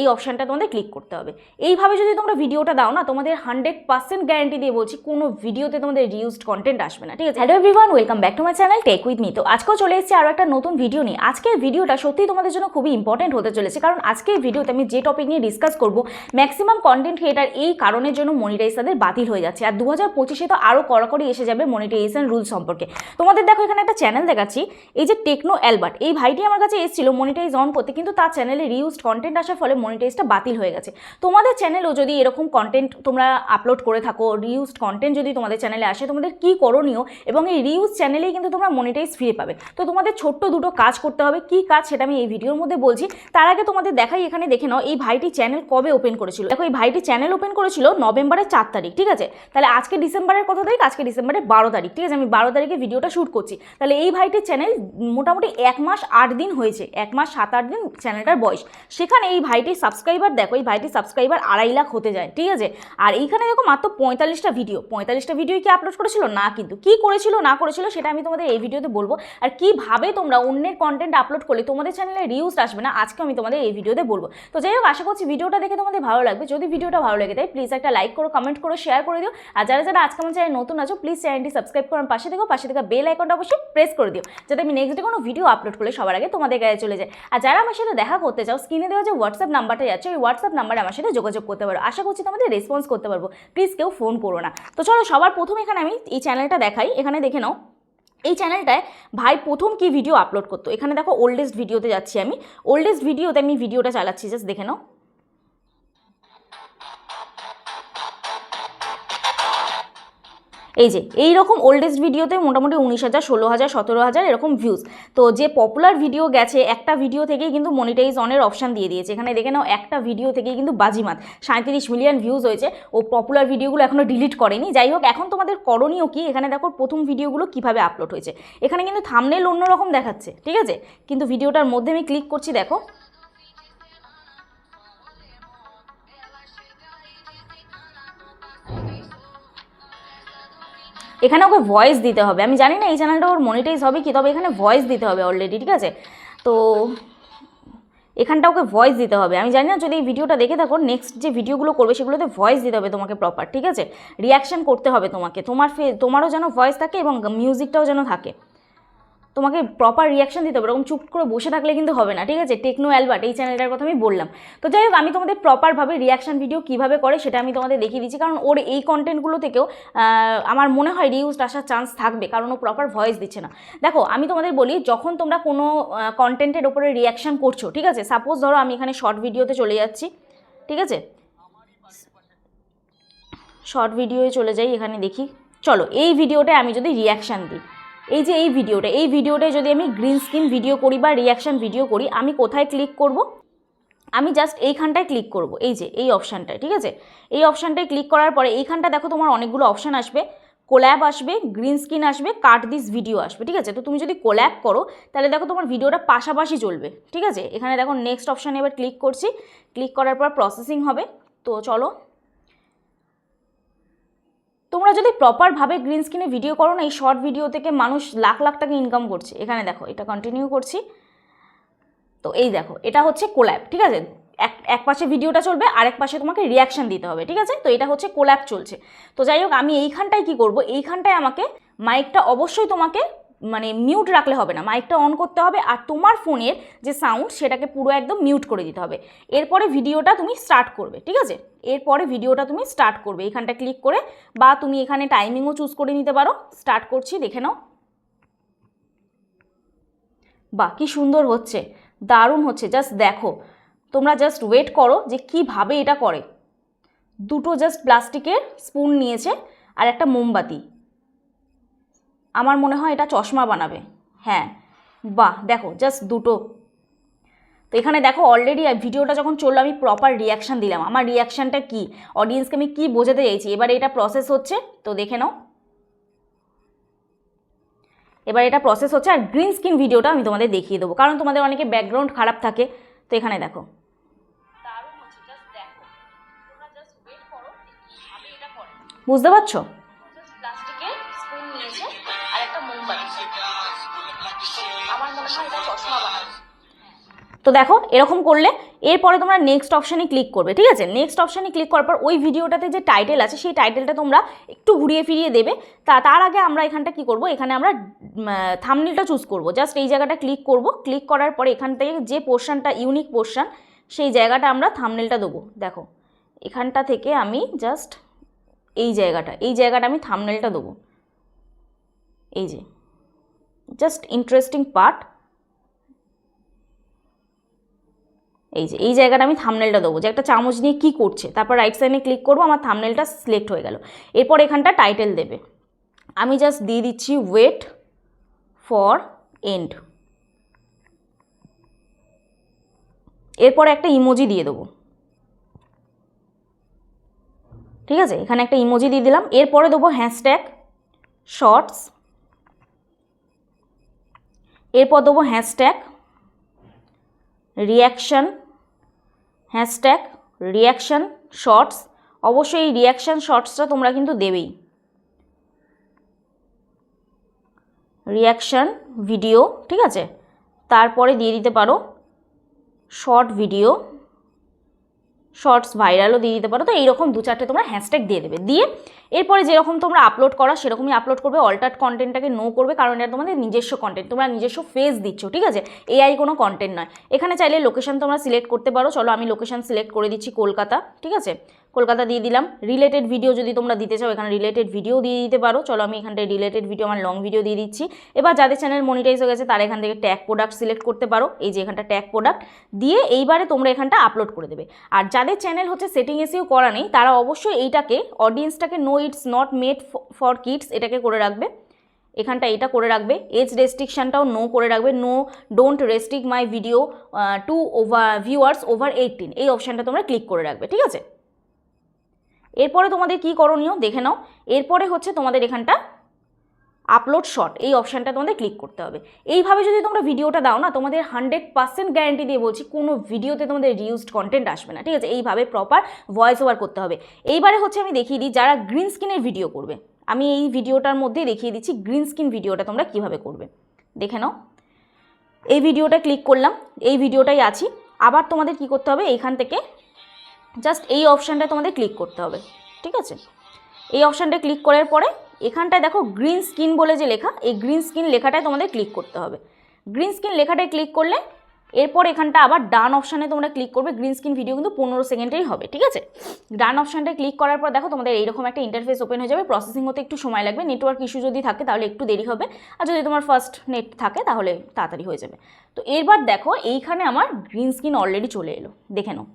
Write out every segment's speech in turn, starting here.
এই অপশানটা তোমাদের ক্লিক করতে হবে। এইভাবে যদি তোমরা ভিডিওটা দাও না, তোমাদের হান্ড্রেড পার্সেন্ট গ্যারান্টি দিয়ে বলছি কোনো ভিডিওতে তোমাদের রিউজড কন্টেন্ট আসবে না, ঠিক আছে? Hello everyone welcome back to my channel tech with me তো আজকেও চলে এসেছি আরও একটা নতুন ভিডিও নিয়ে। আজকের ভিডিওটা সত্যিই তোমাদের জন্য খুবই ইম্পর্টেন্ট হতে চলেছে, কারণ আজকের ভিডিওতে আমি যে টপিক নিয়ে ডিসকাস করব ম্যাক্সিমাম কন্টেন্ট ক্রিয়েটার এই কারণের জন্য মনিটাইজ তাদের বাতিল হয়ে যাচ্ছে। আর দু হাজার পঁচিশে তো আরও কড়াকড়ি এসে যাবে মনিটাইজেশন রুল সম্পর্কে। তোমাদের দেখো, এখানে একটা চ্যানেল দেখাচ্ছি, এই যে টেকনো অ্যালবার্ট এই ভাইটি আমার কাছে এসেছিল মনিটাইজ অন করতে, কিন্তু তার চ্যানেলে রিউজড কন্টেন্ট আসার ফলে মনিটাইজটা বাতিল হয়ে গেছে। তোমাদের চ্যানেলও যদি এরকম কন্টেন্ট তোমরা আপলোড করে থাকো রিউজড কন্টেন্ট যদি তোমাদের চ্যানেলে আসে, তোমাদের কী করণীয়? এবং এই রিউজ চ্যানেলেই কিন্তু তোমরা মনিটাইজ ফিরে পাবে। তো তোমাদের ছোট্ট দুটো কাজ করতে হবে। কী কাজ সেটা আমি এই ভিডিওর মধ্যে বলছি। তার আগে তোমাদের দেখাই, এখানে দেখে নাও, এই ভাইটি চ্যানেল কবে ওপেন করেছিল? দেখো, এই ভাইটি চ্যানেল ওপেন করেছিল নভেম্বরের চার তারিখ, ঠিক আছে? তাহলে আজকে ডিসেম্বরের কত তারিখ? আজকে ডিসেম্বরের বারো তারিখ, ঠিক আছে? আমি বারো তারিখে ভিডিওটা শ্যুট করছি। তাহলে এই ভাইটির চ্যানেল মোটামুটি এক মাস আট দিন হয়েছে। এক মাস সাত আট দিন চ্যানেলটার বয়স। সেখানে এই ভাইটির সাবস্ক্রাইবার দেখো, এই ভাইটির সাবস্ক্রাইবার আড়াই লাখ হতে যায়, ঠিক আছে? আর এইখানে দেখো মাত্র পঁয়তাল্লিশটা ভিডিও পঁয়তাল্লিশটা ভিডিও কি আপলোড করেছিল? না কিন্তু। কি করেছিল, না করেছিল সেটা আমি তোমাদের এই ভিডিওতে বলব। আর কীভাবে তোমরা অন্যের কন্টেন্ট আপলোড করলে তোমাদের চ্যানেলে রিউজ আসবে না, আজকে আমি তোমাদের এই ভিডিওতে বলব। তো যাই হোক, আশা করছি ভিডিওটা দেখে তোমাদের ভালো লাগবে। যদি ভিডিওটা ভালো লাগে থাকে প্লিজ একটা লাইক করো কমেন্ট করো শেয়ার করে দিও। আর যারা যারা আজকে আমার চ্যানেল নতুন আছো প্লিজ চ্যানেলটি সাবস্ক্রাইব করার পাশে দেখো পাশে থেকে বেল আইকনটা অবশ্যই প্রেস করে দিও, যাতে আমি নেক্সট ডে কোনো ভিডিও আপলোড করলে সবার আগে তোমাদের গায়ে চলে যায়। আর যারা আমার সাথে দেখা করতে চাও স্ক্রিনে দেওয়া যে হোয়াটসঅ্যাপ নাম্বারটা যাচ্ছে, ওই হোয়াটসঅ্যাপ নাম্বারে আমার সাথে যোগাযোগ করতে পারো। আশা করছি তোমাদের রেসপন্স করতে পারব। প্লিজ কেউ ফোন করো না। তো চলো, সবার প্রথম এখানে আমি এই চ্যানেলটা দেখাই। এখানে দেখে নাও। এই চ্যানেলটায় ভাই প্রথম কি ভিডিও আপলোড করতো? এখানে দেখো ওল্ডেস্ট ভিডিওতে যাচ্ছি আমি। ওল্ডেস্ট ভিডিওতে আমি ভিডিওটা চালাচ্ছি। জাস্ট দেখে নাও। এই যে এই রকম ওল্ডেস্ট ভিডিওতে মোটামুটি উনিশ হাজার, ষোলো হাজার, সতেরো হাজার এরকম ভিউজ তো যে পপুলার ভিডিও গেছে, একটা ভিডিও থেকেই কিন্তু মনিটাইজ অনের অপশান দিয়ে দিয়েছে। এখানে দেখে নাও, একটা ভিডিও থেকেই কিন্তু বাজিমাত। সাঁত্রিশ মিলিয়ন ভিউজ হয়েছে। ও পপুলার ভিডিওগুলো এখনও ডিলিট করেনি। যাই হোক, এখন তোমাদের করণীয় কি? এখানে দেখো, প্রথম ভিডিওগুলো কীভাবে আপলোড হয়েছে। এখানে কিন্তু থামনেল অন্যরকম দেখাচ্ছে, ঠিক আছে? কিন্তু ভিডিওটার মধ্যে আমি ক্লিক করছি, দেখো। এখানে ওকে ভয়েস দিতে হবে। আমি জানি না এই চ্যানেলটা ওর মনিটাইজ হবে কি, তবে এখানে ভয়েস দিতে হবে অলরেডি ঠিক আছে? তো এখানটা ওকে ভয়েস দিতে হবে। আমি জানি না যদি এই ভিডিওটা দেখে থাকো নেক্সট যে ভিডিওগুলো করবে সেগুলোতে ভয়েস দিতে হবে তোমাকে প্রপার ঠিক আছে? রিয়াকশান করতে হবে তোমাকে। তোমার ফে তোমারও যেন ভয়েস থাকে এবং মিউজিকটাও যেন থাকে। তোমাকে প্রপার রিয়াকশন দিতে হবে এরকম চুপ করে বসে থাকলে কিন্তু হবে না, ঠিক আছে? টেকনো অ্যালবার্ট এই চ্যানেলটার কথা আমি বললাম। তো যাই হোক, আমি তোমাদের প্রপারভাবে রিয়াকশন ভিডিও কীভাবে করে সেটা আমি তোমাদের দেখিয়ে দিচ্ছি, কারণ ওর এই কন্টেন্টগুলো থেকেও আমার মনে হয় রিউজড আসার চান্স থাকবে, কারণ ও প্রপার ভয়েস দিচ্ছে না। দেখো, আমি তোমাদের বলি, যখন তোমরা কোনো কন্টেন্টের ওপরে রিয়াকশন করছ, ঠিক আছে? সাপোজ ধরো আমি এখানে শর্ট ভিডিওতে চলে যাচ্ছি, ঠিক আছে? শর্ট ভিডিওয়ে চলে যাই, এখানে দেখি। চলো, এই ভিডিওটায় আমি যদি রিয়াকশান দিই। এই যে এই ভিডিওটা, এই ভিডিওটায় যদি আমি গ্রিন স্ক্রিন ভিডিও করি বা রিয়াকশান ভিডিও করি, আমি কোথায় ক্লিক করব? আমি জাস্ট এইখানটায় ক্লিক করব, এই যে, এই অপশানটায় ঠিক আছে? এই অপশানটায় ক্লিক করার পরে এইখানটা দেখো তোমার অনেকগুলো অপশান আসবে। কোল্যাব আসবে গ্রিন স্ক্রিন আসবে কাট দিস ভিডিও আসবে, ঠিক আছে? তো তুমি যদি কোল্যাব করো, তাহলে দেখো তোমার ভিডিওটা পাশাপাশি চলবে, ঠিক আছে? এখানে দেখো নেক্সট অপশানে এবার ক্লিক করছি। ক্লিক করার পর প্রসেসিং হবে। তো চলো তোমরা যদি প্রপারভাবে গ্রিন স্ক্রিনে ভিডিও করো না, এই শর্ট ভিডিও থেকে মানুষ লাখ লাখ টাকা ইনকাম করছে। এখানে দেখো, এটা কন্টিনিউ করছি। তো এই দেখো, এটা হচ্ছে কোল্যাব ঠিক আছে? এক এক পাশে ভিডিওটা চলবে, আরেক পাশে তোমাকে রিয়াকশান দিতে হবে, ঠিক আছে? তো এটা হচ্ছে কোল্যাব চলছে। তো যাই হোক, আমি এইখানটায় কি করব? এইখানটায় আমাকে মাইকটা অবশ্যই তোমাকে মানে মিউট রাখলে হবে না। মাইকটা অন করতে হবে আর তোমার ফোনের যে সাউন্ড সেটাকে পুরো একদম মিউট করে দিতে হবে। এরপরে ভিডিওটা তুমি স্টার্ট করবে, ঠিক আছে? এরপরে ভিডিওটা তুমি স্টার্ট করবে। এখানটা ক্লিক করে বা তুমি এখানে টাইমিংও চুজ করে নিতে পারো। স্টার্ট করছি, দেখে নাও। বাহ, কি সুন্দর হচ্ছে। দারুণ হচ্ছে। জাস্ট দেখো, তোমরা জাস্ট ওয়েট করো যে কীভাবে এটা করে। দুটো জাস্ট প্লাস্টিকের স্পুন নিয়েছে আর একটা মোমবাতি। আমার মনে হয় এটা চশমা বানাবে। হ্যাঁ। বাহ দেখো জাস্ট দুটো। তো এখানে দেখো অলরেডি ভিডিওটা যখন চলল আমি প্রপার রিয়াকশান দিলাম। আমার রিয়াকশানটা কি? অডিয়েন্সকে আমি কি বোঝাতে চাইছি? এবার এটা প্রসেস হচ্ছে তো দেখে নাও। এবার এটা প্রসেস হচ্ছে আর গ্রিন স্ক্রিন ভিডিওটা আমি তোমাদের দেখিয়ে দেবো। কারণ তোমাদের অনেকে ব্যাকগ্রাউন্ড খারাপ থাকে তো এখানে দেখো। বুঝতে পারছ? তো দেখো, এরকম করলে এরপরে তোমরা নেক্সট অপশানে ক্লিক করবে, ঠিক আছে? নেক্সট অপশানে ক্লিক করার পর ওই ভিডিওটাতে যে টাইটেল আছে, সেই টাইটেলটা তোমরা একটু ঘুরিয়ে ফিরিয়ে দেবে। তা, তার আগে আমরা এখানটা কি করব? এখানে আমরা থামনিলটা চুজ করব। জাস্ট এই জায়গাটা ক্লিক করব। ক্লিক করার পরে এখান থেকে যে পোর্শনটা ইউনিক পোর্শন সেই জায়গাটা আমরা থামনেলটা দেবো। দেখো, এখানটা থেকে আমি জাস্ট এই জায়গাটা এই জায়গাটা আমি থামনেলটা দেবো। এই যে জাস্ট ইন্টারেস্টিং পার্ট এই যে, এই জায়গাটা আমি থামনেলটা দেবো, যে একটা চামচ নিয়ে কী করছে। তারপর রাইট সাইডে ক্লিক করব, আমার থামনেলটা সিলেক্ট হয়ে গেল। এরপর এখানটা টাইটেল দেবে। আমি জাস্ট দিয়ে দিচ্ছি ওয়েট ফর এন্ড এরপর একটা ইমোজি দিয়ে দেবো। ঠিক আছে? এখানে একটা ইমোজি দিয়ে দিলাম। এরপরে দেবো হ্যাশট্যাগ শর্টস এরপর দেবো hashtag reaction hashtag reaction shorts অবশ্যই এই রিয়াকশান শর্টসটা তোমরা কিন্তু দেবেই। রিয়াকশান ভিডিও ঠিক আছে? তারপরে দিয়ে দিতে পারো শর্ট ভিডিও শর্টস ভাইরালও দিয়ে দিতে পারো। তো এইরকম দু চারটে তোমরা হ্যাশট্যাগ দিয়ে দেবে। দিয়ে এরপরে যেরকম তোমরা আপলোড করা, সেরকমই আপলোড করবে। অল্টার্ট কন্টেন্টটাকে নো করবে, কারণ এটা তোমাদের নিজস্ব কন্টেন্ট তোমরা নিজস্ব ফেস দিচ্ছ, ঠিক আছে? এআই কোনো কন্টেন্ট নয়। এখানে চাইলে লোকেশান তোমরা সিলেক্ট করতে পারো। চলো আমি লোকেশান সিলেক্ট করে দিচ্ছি কলকাতা, ঠিক আছে? কলকাতা দিয়ে দিলাম। রিলেটেড ভিডিও যদি তোমরা দিতে চাও, এখানে রিলেটেড ভিডিও দিয়ে দিতে পারো। চলো আমি এখানটায় রিলেটেড ভিডিও আমার লং ভিডিও দিয়ে দিচ্ছি। এবার যাদের চ্যানেল মনিটাইজ হয়ে গেছে, তারা এখান থেকে ট্যাগ প্রোডাক্ট সিলেক্ট করতে পারো। এই যে এখানটা ট্যাগ প্রোডাক্ট দিয়ে এইবারে তোমরা এখানটা আপলোড করে দেবে। আর যাদের চ্যানেল হচ্ছে সেটিং এসেও করা নেই, তারা অবশ্যই এইটাকে অডিয়েন্সটাকে no it's not made for kids এটাকে করে রাখবে। এখানটা এটা করে রাখবে। এজ রেস্ট্রিকশানটাও নো করে রাখবে। No don't restrict my video to over viewers over eighteen এই অপশানটা তোমরা ক্লিক করে রাখবে, ঠিক আছে? এরপরে তোমাদের কি করণীয়? দেখে নাও। এরপরে হচ্ছে তোমাদের এখানটা আপলোড শট এই অপশানটা তোমাদের ক্লিক করতে হবে। এইভাবে যদি তোমরা ভিডিওটা দাও না, তোমাদের হান্ড্রেড পার্সেন্ট গ্যারান্টি দিয়ে বলছি, কোনো ভিডিওতে তোমাদের রিউজড কন্টেন্ট আসবে না, ঠিক আছে? এইভাবে প্রপার ভয়েস ওভার করতে হবে। এইবারে হচ্ছে আমি দেখিয়ে দিই, যারা গ্রিন স্ক্রিনের ভিডিও করবে, আমি এই ভিডিওটার মধ্যে দেখিয়ে দিচ্ছি গ্রিন স্ক্রিন ভিডিওটা তোমরা কীভাবে করবে। দেখে নাও। এই ভিডিওটা ক্লিক করলাম, এই ভিডিওটাই আছি। আবার তোমাদের কি করতে হবে এইখান থেকে জাস্ট এই অপশানটা তোমাদের ক্লিক করতে হবে, ঠিক আছে? এই অপশানটা ক্লিক করার পরে এখানটায় দেখো গ্রিন স্ক্রিন বলে যে লেখা, এই গ্রিন স্ক্রিন লেখাটায় তোমাদের ক্লিক করতে হবে। গ্রিন স্ক্রিন লেখাটায় ক্লিক করলে এরপর এখানটা আবার ডান অপশানে তোমরা ক্লিক করবে, গ্রিন স্ক্রিন ভিডিও কিন্তু পনেরো সেকেন্ডেই হবে, ঠিক আছে? ডান অপশানটায় ক্লিক করার পর দেখো তোমাদের এইরকম একটা ইন্টারফেস ওপেন হয়ে যাবে প্রসেসিং হতে একটু সময় লাগবে নেটওয়ার্ক ইস্যু যদি থাকে তাহলে একটু দেরি হবে, আর যদি তোমার ফার্স্ট নেট থাকে তাহলে তাড়াতাড়ি হয়ে যাবে। তো এরবার দেখো এইখানে আমার গ্রিন স্ক্রিন অলরেডি চলে এলো, দেখে নাও।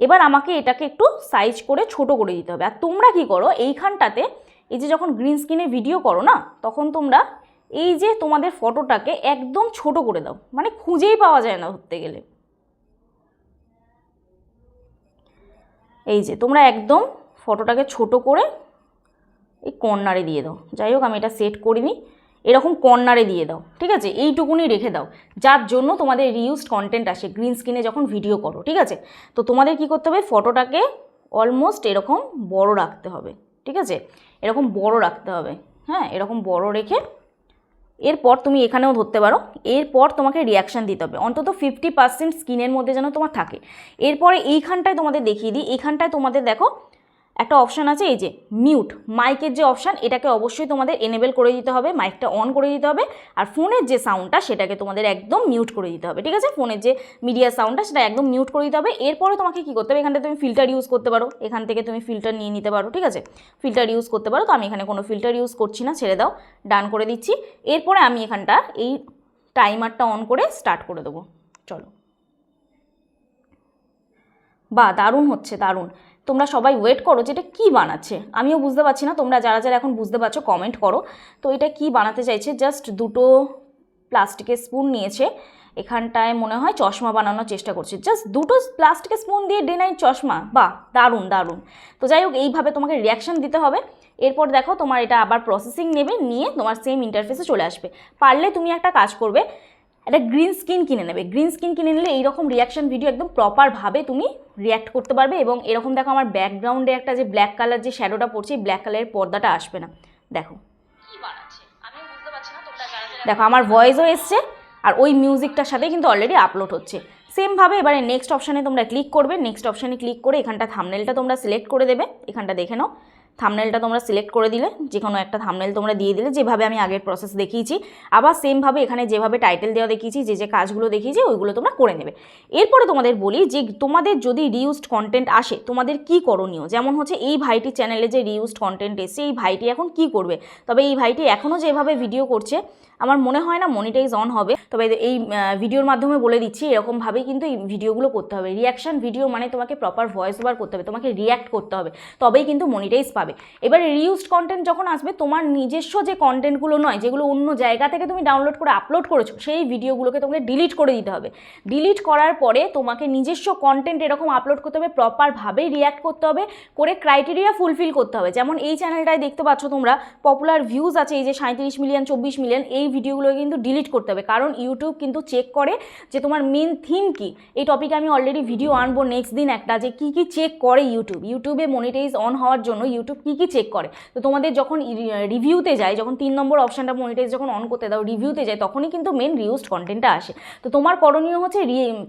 এবার আমাকে এটাকে একটু সাইজ করে ছোট করে দিতে হবে। আর তোমরা কি করো, এইখানটাতে এই যে যখন গ্রিন স্ক্রিনে ভিডিও করো না, তখন তোমরা এই যে তোমাদের ফটোটাকে একদম ছোট করে দাও। মানে খুঁজেই পাওয়া যায় না ধরতে গেলে। এই যে তোমরা একদম ফটোটাকে ছোট করে এই কর্নারে দিয়ে দাও। যাই হোক, আমি এটা সেট করিনি। এরকম কর্নারে দিয়ে দাও, ঠিক আছে? এইটুকুনি রেখে দাও। যার জন্য তোমাদের রিউজড কন্টেন্ট আসে গ্রিন স্ক্রিনে যখন ভিডিও করো, ঠিক আছে? তো তোমাদের কি করতে হবে? ফটোটাকে অলমোস্ট এরকম বড় রাখতে হবে, ঠিক আছে? এরকম বড় রাখতে হবে হ্যাঁ? এরকম বড় রেখে এরপর তুমি এখানেও ধরতে পারো। এরপর তোমাকে রিয়াকশান দিতে হবে। অন্তত ফিফটি পার্সেন্ট স্কিনের মধ্যে যেন তোমার থাকে। এরপরে এইখানটায় তোমাদের দেখিয়ে দিই। এইখানটায় তোমাদের দেখো একটা অপশান আছে, এই যে মিউট মাইকের যে অপশান এটাকে অবশ্যই তোমাদের এনেবেল করে দিতে হবে মাইকটা অন করে দিতে হবে, আর ফোনের যে সাউন্ডটা সেটাকে তোমাদের একদম মিউট করে দিতে হবে, ঠিক আছে? ফোনের যে মিডিয়া সাউন্ডটা সেটা একদম মিউট করে দিতে হবে, এরপরে তোমাকে কী করতে হবে, এখানটা তুমি ফিল্টার ইউজ করতে পারো, এখান থেকে তুমি ফিল্টার নিয়ে নিতে পারো, ঠিক আছে? ফিল্টার ইউজ করতে পারো, তো আমি এখানে কোনো ফিল্টার ইউজ করছি না, ছেড়ে দাও ডান করে দিচ্ছি, এরপরে আমি এখানটা এই টাইমারটা অন করে স্টার্ট করে দেবো, চলো। বা দারুণ হচ্ছে, দারুণ। তোমরা সবাই ওয়েট করো যে এটা কী বানাচ্ছে। আমিও বুঝতে পারছি না, তোমরা যারা যারা এখন বুঝতে পারছ কমেন্ট করো। তো এটা কি বানাতে চাইছে? জাস্ট দুটো প্লাস্টিকের স্পুন নিয়েছে। এখানটায় মনে হয় চশমা বানানোর চেষ্টা করছে। জাস্ট দুটো প্লাস্টিকের স্পুন দিয়ে ডে নাইট চশমা। বাহ, দারুণ দারুণ। তো যাই হোক, এইভাবে তোমাকে রিয়াকশান দিতে হবে। এরপর দেখো, তোমার এটা আবার প্রসেসিং নেবে, নিয়ে তোমার সেম ইন্টারফেসে চলে আসবে। পারলে তুমি একটা কাজ করবে একটা গ্রিন স্কিন কিনে নেবে। গ্রিন স্কিন কিনে নিলে এইরকম রিয়াকশন ভিডিও একদম প্রপারভাবে তুমি রিয়াক্ট করতে পারবে এবং এরকম দেখো আমার ব্যাকগ্রাউন্ডে একটা যে ব্ল্যাক কালার যে শ্যাডোটা পড়ছে, এই ব্ল্যাক কালারের পর্দাটা আসবে না। দেখো। দেখো, আমার ভয়েসও এসছে আর ওই মিউজিকটার সাথে কিন্তু অলরেডি আপলোড হচ্ছে। সেমভাবে এবারে নেক্সট অপশানে তোমরা ক্লিক করবে। নেক্সট অপশানে ক্লিক করে এখানটা থামনেলটা তোমরা সিলেক্ট করে দেবে। এখানটা দেখে নাও। থামনেলটা তোমরা সিলেক্ট করে দিলে যে কোনো একটা থামনেল তোমরা দিয়ে দিলে, যেভাবে আমি আগের প্রসেস দেখিয়েছি। আবার সেমভাবে এখানে যেভাবে টাইটেল দেওয়া দেখিয়েছি, যে যে কাজগুলো দেখিয়েছি, ওইগুলো তোমরা করে নেবে। এরপরে তোমাদের বলি যে, তোমাদের যদি রিউজড কন্টেন্ট আসে, তোমাদের কি করণীয়? যেমন হচ্ছে, এই ভাইটি চ্যানেলে যে রিউজড কন্টেন্ট এসছে, এই ভাইটি এখন কি করবে? তবে এই ভাইটি এখনও যেভাবে ভিডিও করছে আমার মনে হয় না মনিটাইজ অন হবে। তবে এই ভিডিওর মাধ্যমে বলে দিচ্ছি এরকমভাবেই কিন্তু এই ভিডিওগুলো করতে হবে। রিয়াকশন ভিডিও মানে তোমাকে প্রপার ভয়েস ওভার করতে হবে, তোমাকে রিয়াক্ট করতে হবে, তবেই কিন্তু মনিটাইজ পাবে। এবার রিউজড কন্টেন্ট যখন আসবে, তোমার নিজস্ব যে কন্টেন্টগুলো নয়, যেগুলো অন্য জায়গা থেকে তুমি ডাউনলোড করে আপলোড করেছ, সেই ভিডিওগুলোকে তোমাকে ডিলিট করে দিতে হবে। ডিলিট করার পরে তোমাকে নিজস্ব কন্টেন্ট এরকম আপলোড করতে হবে প্রপারভাবে রিয়াক্ট করতে হবে, করে ক্রাইটেরিয়া ফুলফিল করতে হবে। যেমন এই চ্যানেলটায় দেখতে পাচ্ছ তোমরা পপুলার ভিউজ আছে, এই যে সাঁত্রিশ মিলিয়ন চব্বিশ মিলিয়ন এই ভিডিওগুলো কিন্তু ডিলিট করতে হবে। কারণ ইউটিউব কিন্তু চেক করে যে তোমার মেন থিম কি। এই টপিকে আমি অলরেডি ভিডিও আনব নেক্সট দিন একটা যে কী কী চেক করে ইউটিউব ইউটিউবে মনিটাইজ অন হওয়ার জন্য ইউটিউব কী কী চেক করে। তো তোমাদের যখন রিভিউতে যায়, যখন তিন নম্বর অপশানটা মনিটাইজ যখন অন করতে দাও রিভিউতে যায়, তখনই কিন্তু মেন রিউজড কন্টেন্টটা আসে। তো তোমার করণীয় হচ্ছে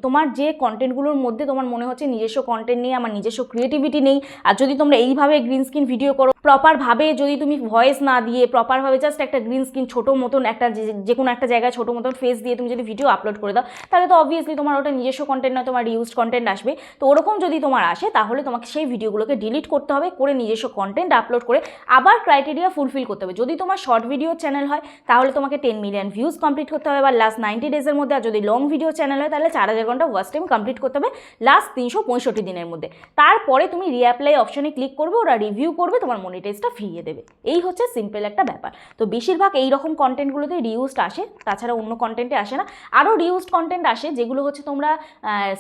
তোমার যে কন্টেন্টগুলোর মধ্যে তোমার মনে হচ্ছে নিজস্ব কন্টেন্ট নেই, আমার নিজস্ব ক্রিয়েটিভিটি নেই, আর যদি তোমরা এইভাবে গ্রিন স্ক্রিন ভিডিও করো প্রপারভাবে যদি তুমি ভয়েস না দিয়ে প্রপারভাবে জাস্ট একটা গ্রিন স্ক্রিন ছোটো মতন একটা যে- কোনো একটা জায়গায় ছোটো মতন ফেস দিয়ে তুমি যদি ভিডিও আপলোড করে দাও, তাহলে তো অবভিয়াসলি তোমার ওটা নিজস্ব কন্টেন্ট নয়, তোমার ইউজড কন্টেন্ট আসবে। তো ওরকম যদি তোমার আসে, তাহলে তোমাকে সেই ভিডিওগুলোকে ডিলিট করতে হবে, করে নিজস্ব কন্টেন্ট আপলোড করে আবার ক্রাইটেরিয়া ফুলফিল করতে হবে। যদি তোমার শর্ট ভিডিও চ্যানেল হয়, তাহলে তোমাকে টেন মিলিয়ন ভিউজ কমপ্লিট করতে হবে, বা লাস্ট নাইনটি ডেজের মধ্যে, আর যদি লং ভিডিও চ্যানেল হয়, তাহলে চার হাজার ঘণ্টা ওয়াচ টাইম কমপ্লিট করতে হবে লাস্ট তিনশো পঁয়ষট্টি দিনের মধ্যে। তারপরে তুমি রিঅ্যাপ্লাই অপশনে ক্লিক করবে, ওরা রিভিউ করবে, তোমার মনিটাইজটা ফিরিয়ে দেবে। এই হচ্ছে সিম্পল একটা ব্যাপার। তো বেশিরভাগ এই রকম কন্টেন্টগুলোতে রিউজড আসে, তাছাড়া অন্য কন্টেন্টে আসে না। আরও রিউজড কন্টেন্ট আসে, যেগুলো হচ্ছে তোমরা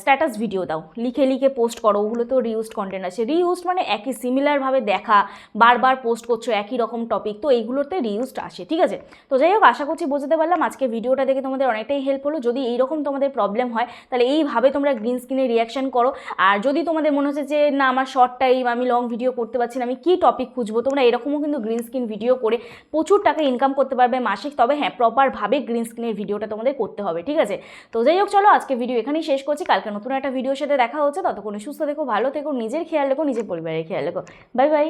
স্ট্যাটাস ভিডিও দাও। লিখে লিখে পোস্ট করো ওগুলো তো রিউজড কন্টেন্ট আসে। রিউজড মানে একই সিমিলারভাবে দেখা, বারবার পোস্ট করছ, একই রকম টপিক তো এইগুলোতে রিউজড আসে, ঠিক আছে? তো যাই হোক, আশা করছি বুঝতে পারলাম। আজকে ভিডিওটা দেখে তোমাদের অনেকটাই হেল্প হলো। যদি এইরকম তোমাদের প্রবলেম হয়, তাহলে এইভাবে তোমরা গ্রিন স্ক্রিনে রিয়াকশন করো। আর যদি তোমাদের মনে হচ্ছে যে, না, আমার শর্ট টাইম আমি লং ভিডিও করতে পারছি না, আমি কী টপিক খুঁজবো? তোমরা এরকমও কিন্তু গ্রিন স্ক্রিন ভিডিও করে প্রচুর টাকা ইনকাম করতে পারবে মাসিক। তবে হ্যাঁ প্রপারভাবে গ্রিন স্ক্রিনের ভিডিওটা তোমাদের করতে হবে, ঠিক আছে? তো যাই হোক, চলো আজকে ভিডিও এখানেই শেষ করছি। কালকে নতুন একটা ভিডিওর সাথে দেখা হচ্ছে, ততক্ষণে সুস্থ দেখো ভালো থেকো, নিজের খেয়াল রেখো, নিজের পরিবারের খেয়াল রেখো। Bye bye